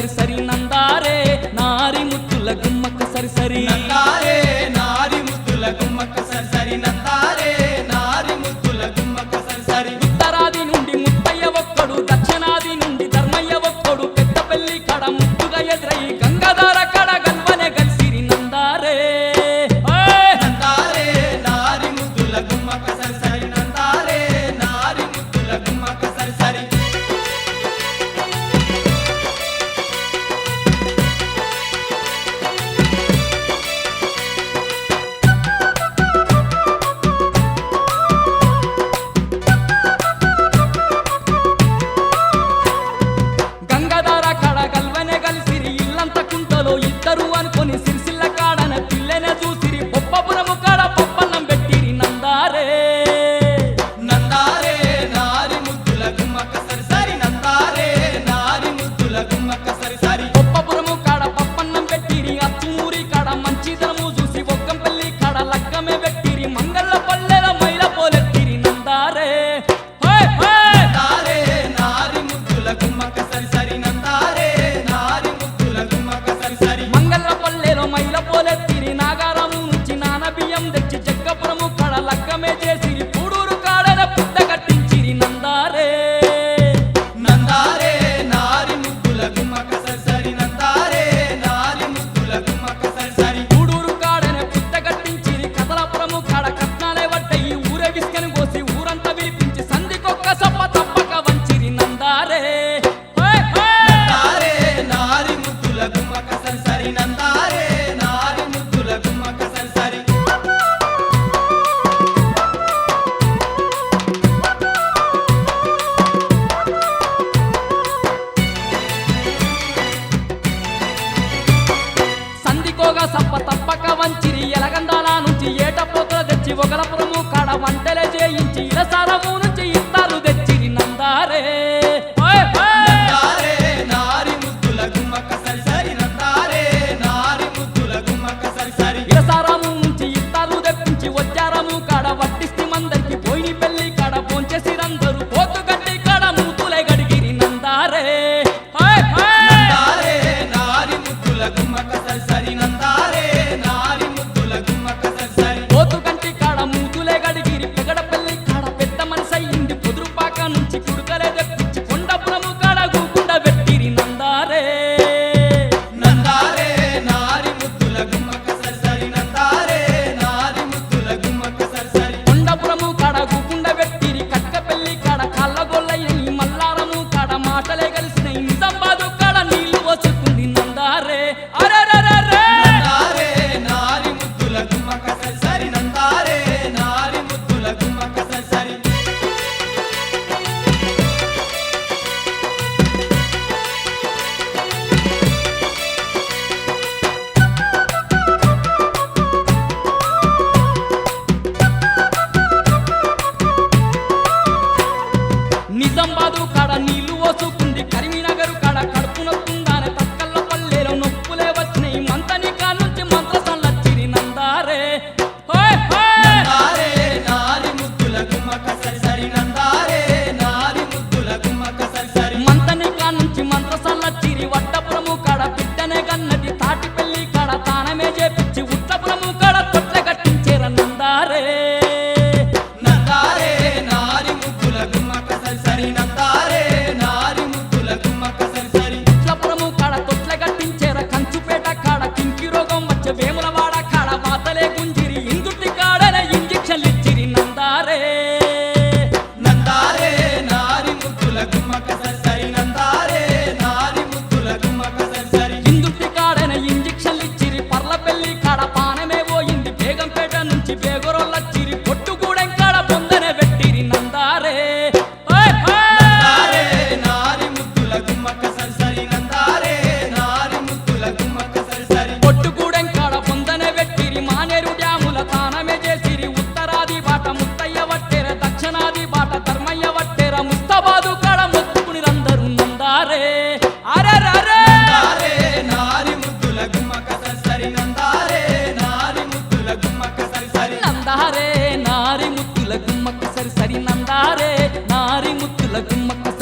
సరి సరి నందారే నారి ముత్తుల గుమ్మక్క సరి సరి నందారే నారి ముత్తుల గుమ్మక్క సరి సరి నంద Yeah. Marina come across